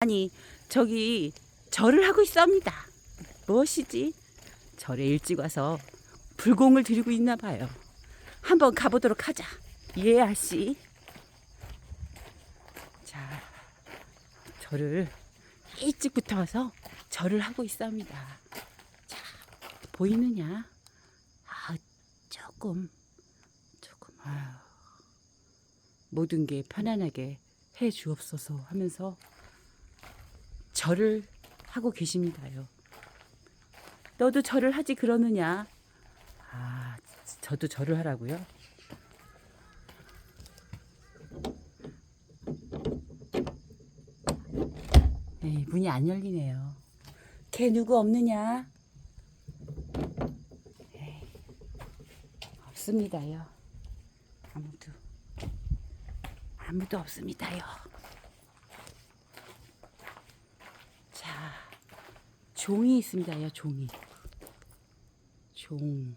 아니 저기 절을 하고 있습니다. 무엇이지? 절에 일찍 와서 불공을 드리고 있나 봐요. 한번 가보도록 하자. 예 아씨. 자, 절을 일찍부터 와서 절을 하고 있습니다. 자, 보이느냐? 아, 조금, 조금, 아유. 모든 게 편안하게 해 주옵소서 하면서 절을 하고 계십니다요. 너도 절을 하지 그러느냐? 아, 저도 절을 하라고요? 에이, 문이 안 열리네요. 걔 누구 없느냐? 에이, 없습니다요. 아무도 아무도 없습니다요. 자, 종이 있습니다 요. 종이. 종.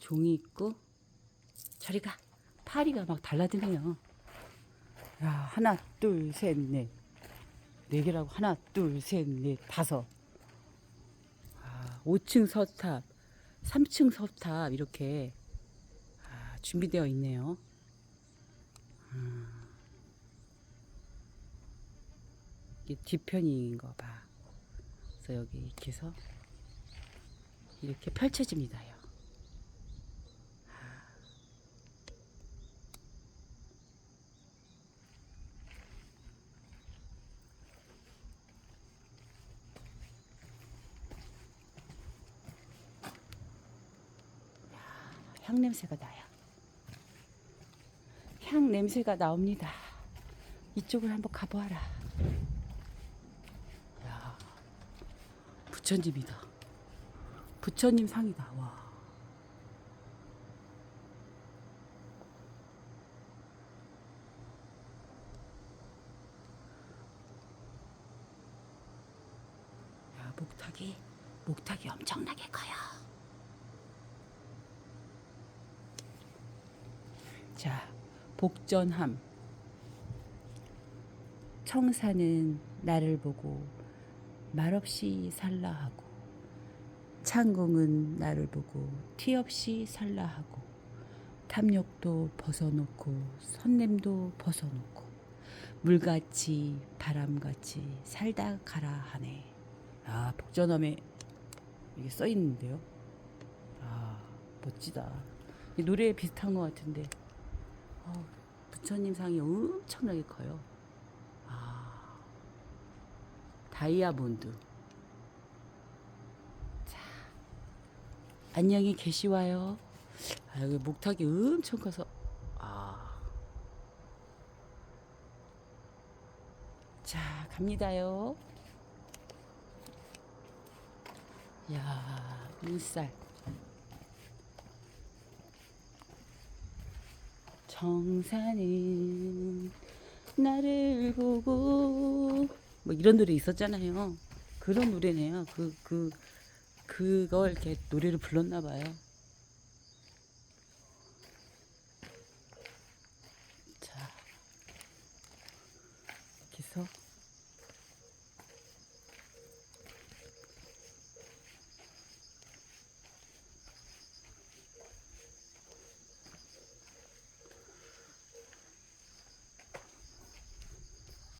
종이 있고 저리 가. 파리가 막 달라드네요. 야, 하나, 둘, 셋, 넷. 네 개라고 하나, 둘, 셋, 넷, 다섯. 아, 5층 서탑, 3층 서탑 이렇게 아, 준비되어 있네요. 이게 뒤편인가 봐. 그래서 여기 이렇게 해서 이렇게 펼쳐집니다요. 향 냄새가 나요. 향 냄새가 나옵니다. 이쪽을 한번 가보아라. 야, 부처님이다. 부처님 상이다. 와. 야, 목탁이 목탁이 엄청나게 커요. 자, 복전함. 청사는 나를 보고 말없이 살라 하고 창공은 나를 보고 티 없이 살라 하고 탐욕도 벗어놓고 선냄도 벗어놓고 물같이 바람같이 살다 가라 하네. 아 복전함에 이게 써 있는데요. 아 멋지다. 이 노래에 비슷한 것 같은데. 어, 부처님 상이 엄청나게 커요. 아, 다이아몬드. 자, 안녕히 계시와요. 아, 여기 목탁이 엄청 커서, 아. 자, 갑니다요. 야, 물살. 정사는 나를 보고 뭐 이런 노래 있었잖아요. 그런 노래네요. 그 그 그, 걸 이렇게 노래를 불렀나 봐요. 자, 해서